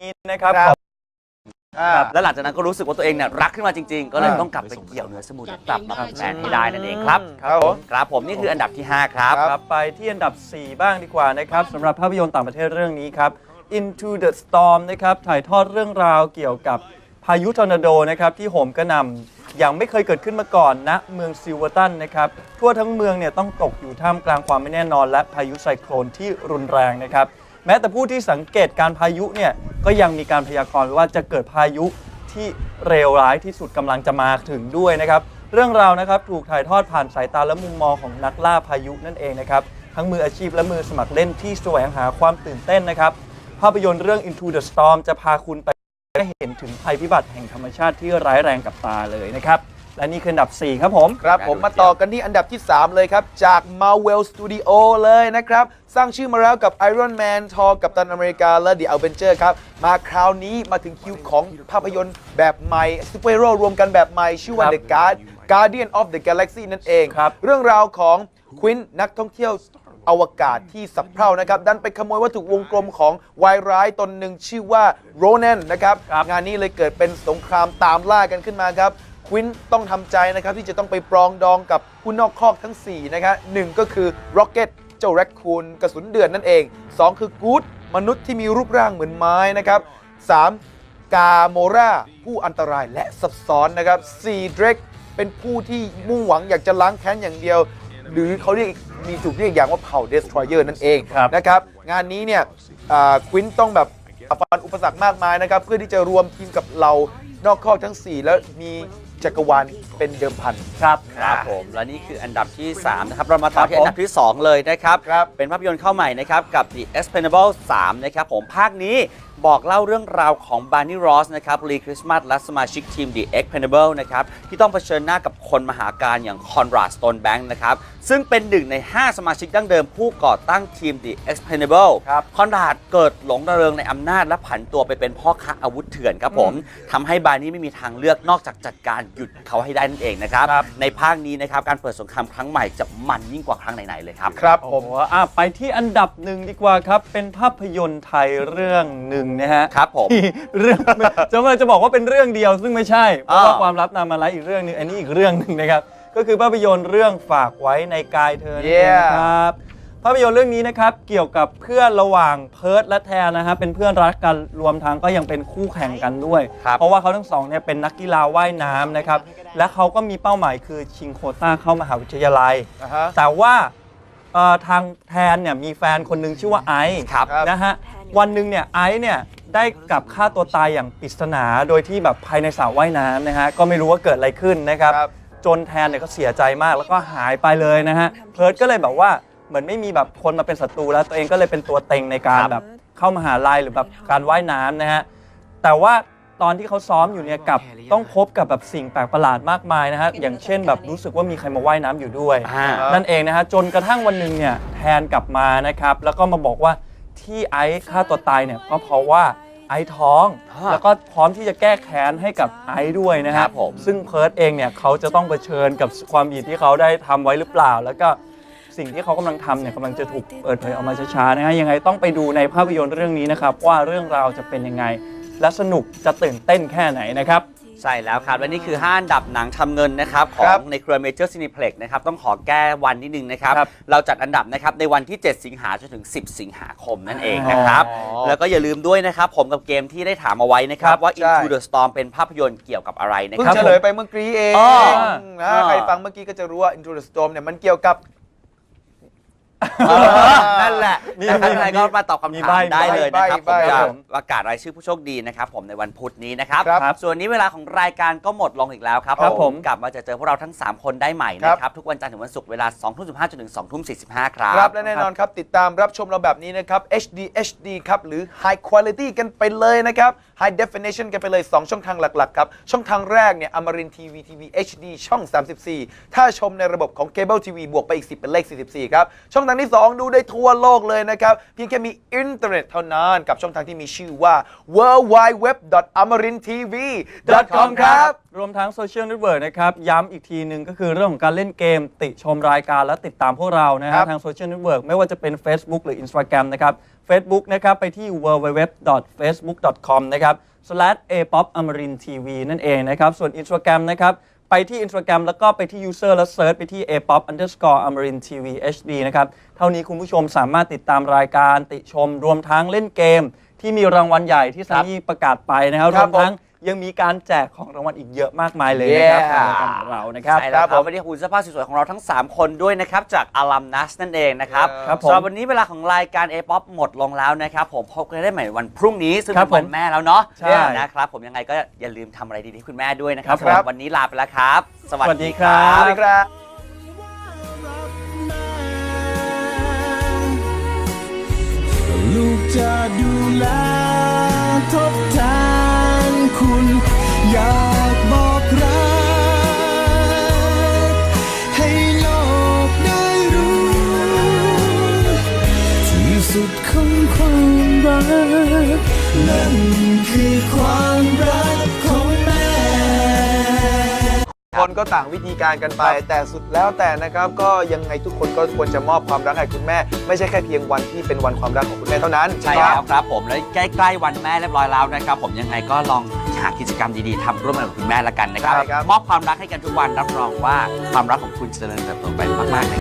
นี้นะครับครับขอบอ่า แล้วหลังจากนั้นก็รู้สึกว่าตัวเองเนี่ยรักขึ้นมาจริงๆ ก็เลยอ่า ต้องกลับไปเกี่ยวเหนือสมุทรกลับมาเป็นแฟนให้ได้นั่นเองครับ ครับผม ครับผมนี่คืออันดับที่5ครับครับ ครับ ไปที่อันดับ 4 บ้างดีกว่านะครับสำหรับภาพยนตร์ต่างประเทศเรื่องนี้ครับ Into the Storm นะครับถ่ายทอดเรื่องราวเกี่ยวกับพายุทอร์นาโดนะครับที่โหมกระหน่ำอย่างไม่เคยเกิดขึ้นมาก่อนณเมืองซิลเวอร์ตันนะครับทั่วทั้งเมืองเนี่ยต้องตกอยู่ท่ามกลางความไม่แน่นอน และพายุไซโคลนที่รุนแรงนะครับ แม้แต่ผู้ที่สังเกตการพายุเนี่ย ก็ยังมีการพยากรณ์ว่าจะเกิดพายุที่เลวร้ายที่สุดกำลังจะมาถึงด้วยนะครับ เรื่องราวนะครับถูกถ่ายทอดผ่านสายตาและมุมมองของนักล่าพายุนั่นเองนะครับ ทั้งมืออาชีพและมือสมัครเล่นที่แสวงหาความตื่นเต้นนะครับ ภาพยนตร์เรื่อง Into the Storm จะพาคุณไปได้เห็นถึงภัยพิบัติแห่งธรรมชาติที่ร้ายแรงกับตาเลยนะครับ และนี่คืออันดับ 4 ครับผม ครับผมมาต่อกันที่อันดับที่ 3 เลยครับ จาก Marvel Studio เลยนะครับ สร้างชื่อมาแล้วกับ Iron Man ทอกับตันอเมริกา และ The Avenger ครับ มาคราวนี้มาถึงคิวของภาพยนตร์แบบใหม่ซูเปอร์ฮีโร่รวมกันแบบใหม่ ชื่อว่าครับ The Guard Guardian of the Galaxy นั่นเอง ครับเรื่องราวของควินนักท่องเที่ยวอวกาศที่สับเพร่านะครับดันไปขโมยวัตถุวงกลมของวายร้ายตนหนึ่งชื่อว่าโรแนนนะครับครับงานนี้เลยเกิดเป็นสงครามตามล่ากันขึ้นมาครับ ควินต้องทำใจนะครับที่จะต้องไปปรองดองกับผู้นอกคอกทั้ง 4 นะครับหนึ่งก็คือร็อกเก็ตเจ้าแรคคูนกระสุนเดือนนั่นเอง 2 คือกูดมนุษย์ที่มีรูปร่างเหมือนไม้นะครับ 3. กาโมราผู้อันตรายและซับซ้อนนะครับ 4. เดรกเป็นผู้ที่มุ่งหวังอยากจะล้างแค้นอย่างเดียว หรือเขาเรียกมีถูกเรียกอย่างว่าเผ่าเดสทรอยเออร์นั่นเองครับนะครับ งานนี้เนี่ยอ่าควินต้องแบบฝ่าฟันอุปสรรคมากมายนะครับ เพื่อที่จะรวมทีมกับเรานอกคอกทั้ง 4 แล้วมี จักรวาลเป็นเดิมพัน ครับครับผม และนี่คืออันดับที่ 3 นะครับ เรามาต่อครับที่อันดับที่ 2 เลยนะครับ ครับ เป็นภาพยนตร์เข้าใหม่นะครับ กับ The Expendable 3นะครับผมภาคนี้ บอกเล่าเรื่องราวของบาร์นี่รอสนะครับลีคริสต์มาสและสมาชิกทีม The Expendable นะครับ ที่ต้องเผชิญหน้ากับคนมหาการอย่างคอนราดสโตนแบงค์นะครับ ซึ่งเป็นหนึ่งใน 5 สมาชิกดั้งเดิมผู้ก่อตั้งทีม The Expendable ครับคอนราดเกิดหลงระเริงในอำนาจและผันตัวไปเป็นพ่อค้าอาวุธเถื่อนครับผมทำให้บาร์นี่ไม่มีทางเลือกนอกจากจัดการหยุดเขาให้ได้นั่นเองนะครับ ครับ ในภาคนี้นะครับการเปิดสงครามครั้งใหม่จะมันยิ่งกว่าครั้งไหนๆเลยครับ ครับผโอ้ม โหอะไปที่อันดับหนึ่งดีกว่าครับ เป็นภาพยนตร์ไทยเรื่องหนึ่งนะฮะครับผมที่เรื่องจะมาจะบอกว่าเป็นเรื่องเดียว ซึ่งไม่ใช่เพราะว่าอ้าวความลับนำมาไลฟ์อีกเรื่องหนึงอันนี้อีกเรื่องหนึ่งนะครับ ก็คือภาพยนตร์เรื่องฝากไว้ในกายเธอนั่นเอง Yeah นะครับ ภาพยนตร์เรื่องนี้นะครับเกี่ยวกับเพื่อนระหว่างเพิร์ดและแทนนะฮะเป็นเพื่อนรักกันรวมทั้งก็ยังเป็นคู่แข่งกันด้วย ครับ เพราะว่าเขาทั้งสองเนี่ยเป็นนักกีฬาว่ายน้ำนะครับ และเขาก็มีเป้าหมายคือชิงโควต้าเข้ามหาวิทยาลัย อ่าฮะ แต่ว่าเอ่อทางแทนเนี่ยมีแฟนคนหนึ่งชื่อว่าไอซ์ครับครับนะฮะ วันหนึ่งเนี่ยไอซ์เนี่ยได้กลับฆ่าตัวตายอย่างปริศนาโดยที่แบบภายในสระว่ายน้ำนะฮะก็ไม่รู้ว่าเกิดอะไรขึ้นนะครับ ครับ จนแทนเนี่ยก็เสียใจมากแล้วก็หายไปเลยนะฮะเพิร์ดก็เลยแบบว่าเหมือนไม่มีแบบคนมาเป็นศัตรูแล้วตัวเองก็เลยเป็นตัวเต็งในการครับแบบเข้ามหาลัยหรือแบบการว่ายน้ำนะฮะแต่ว่าตอนที่เขาซ้อมอยู่เนี่ยกลับต้องพบกับแบบสิ่งแปลกประหลาดมากมายนะฮะอย่างเช่นแบบรู้สึกว่ามีใครมาว่ายน้ำอยู่ด้วย อ่า นั่นเองนะฮะจนกระทั่งวันหนึ่งเนี่ยแทนกลับมานะครับ แล้วก็มาบอกว่า ที่ไอซ์ฆ่าตัวตายเนี่ยก็เพราะว่าไอซ์ท้อง ฮะแล้วก็พร้อมที่จะแก้แค้นให้กับไอซ์ด้วยนะคฮะรับผม ซึ่งเพิร์ดเองเนี่ยเขาจะต้องเผชิญกับความผิดที่เขาได้ทำไว้หรือเปล่า แล้วก็สิ่งที่เขากำลังทำเนี่ยกำลังจะถูกเปิดเผยออกมาช้าๆนะฮะยังไงต้องไปดูในภาพยนตร์เรื่องนี้นะครับว่าเรื่องราวจะเป็นยังไง และสนุกจะตื่นเต้นแค่ไหนนะครับ ใช่แล้วครับและนี่คือ 5 อันดับหนังทำเงินนะครับ ขอครังบในเครือ Major Cineplex นะครับ ต้องขอแก้วันนิดนึงนะครับ ครับเราจัดอันดับนะครับในวันที่ 7 สิงหาจนถึง 10 สิงหาคมนั่นเองนะครับ อ๋อแล้วก็อย่าลืมด้วยนะครับ ผมกับเกมที่ได้ถามเอาไว้นะครับ ครับว่า ใช่ Into the Storm เป็นภาพยนตร์เกี่ยวกับอะไรนะเพิ่งครับเฉลยไปเมื่อกี้เองอ๋อ นะอ๋อใครฟังเมื่อกี้ก็จะรู้ว่า Into the Storm เนี่ยมันเกี่ยวกับเออ นั่นแหละมีแต่ถ้าใครมีก็มาตอบมีคำใบ้ถามได้เลยนะครับใบ้ผมใบ้จะครับผมประกาศรายชื่อผู้โชคดีนะครับผมในวันพุธนี้นะครับครับส่วนนี้เวลาของรายการก็หมดลงอีกแล้วครับครับผม กลับมาจะเจอพวกเราทั้ง 3 คนได้ใหม่นะครับ ทุกวันจันทร์ถึงวันศุกร์เวลา2ทุ่ม15จนถึง2ทุ่ม45 ครับ ครับและแน่นอนครับ ติดตามรับชมเราแบบนี้นะครับ HD HD ครับ หรือ High Quality กันไปเลยนะครับ High Definition กันไปเลย 2 ช่องทางหลัก ๆ ครับ ช่องทางแรกเนี่ยอมรินทีวีทีวี HD ช่อง 34 ถ้าชมในระบบของ Cable TV บวกไปอีก 10 เป็นเลข 44 ครับ ช่องทางที่ 2 ดูได้ทั่วโลกเลยนะครับ เพียงแค่มีอินเทอร์เน็ตเท่านั้น กับช่องทางที่มีชื่อว่า w w w a m a r i n t v c o m ครับ รวมทั้งโซเชียลเน็ตเวิร์กนะครับ ย้ำอีกทีหนึ่งก็คือเรื่องของการเล่นเกม ติชมรายการและติดตามพวกเรานะครัฮะบทางโซเชียลเน็ตเวิร์กไม่ว่าจะเป็น Facebook หรือ Instagram นะครับ Facebook นะครับ ไปที่ www.facebook.com นะครับ slash apopamarin.tv นั่นเองนะครับ ส่วน Instagram นะครับ ไปที่ Instagram แล้วก็ไปที่ user แล้วเซิร์ชไปที่ apop underscore amarin tv hd นะครับ เท่านี้คุณผู้ชมสามารถติดตามรายการติชมรวมทั้งเล่นเกม ที่มีรางวัลใหญ่ที่ซันนี่ประกาศไปนะครับครรัวบมทั้ง ยังมีการแจกของรางวัลอีกเยอะมากมายเลยนะครับ Yeah ในรายการของเรานะครับ ใช่แล้วคครัรับบผมวันนี้ขอบคุณเสื้อผ้าสวยๆของเราทั้ง 3 คนด้วยนะครับ จากอลัมนัสนั่นเองนะครับครับผมสำหรับวันนี้เวลาของรายการ a p o p หมดลงแล้วนะครับ ผมพบกันได้ใหม่วันพรุ่งนี้ ซึ่งครัเป็บนวันผมแม่แล้วเนาะใช่นะครับ ผมยังไงก็อย่าลืมทำอะไรดีๆให้คุณแม่ด้วยนะครับครับ ผมวันนี้ลาไปแล้วครับ สวัสสวัสดีดีคครั รับสวัสดีครับ ลูกจะดูแลทดแทน คุณอยากบอกรักให้โลกได้รู้ ที่สุดของความรัก นั่นคือความรักของแม่ คนก็ต่างวิธีการกันไป แต่สุดแล้วแต่นะครับก็ยังไงทุกคนก็ควรจะมอบความรักให้คุณแม่ ไม่ใช่แค่เพียงวันที่เป็นวันความรักของคุณแม่เท่านั้น ใช่แล้วครับผมแล้วใกล้ๆวันแม่เรียบร้อยแล้วนะครับ ผมยังไงก็ลอง หากิจกรรมดีๆทำร่วมกันกับคุณแม่ละกันนะครับ ใช่ครับ มอบความรักให้กันทุกวันรับรองว่าความรักของคุณจะเจริญเติบโตไปมากๆ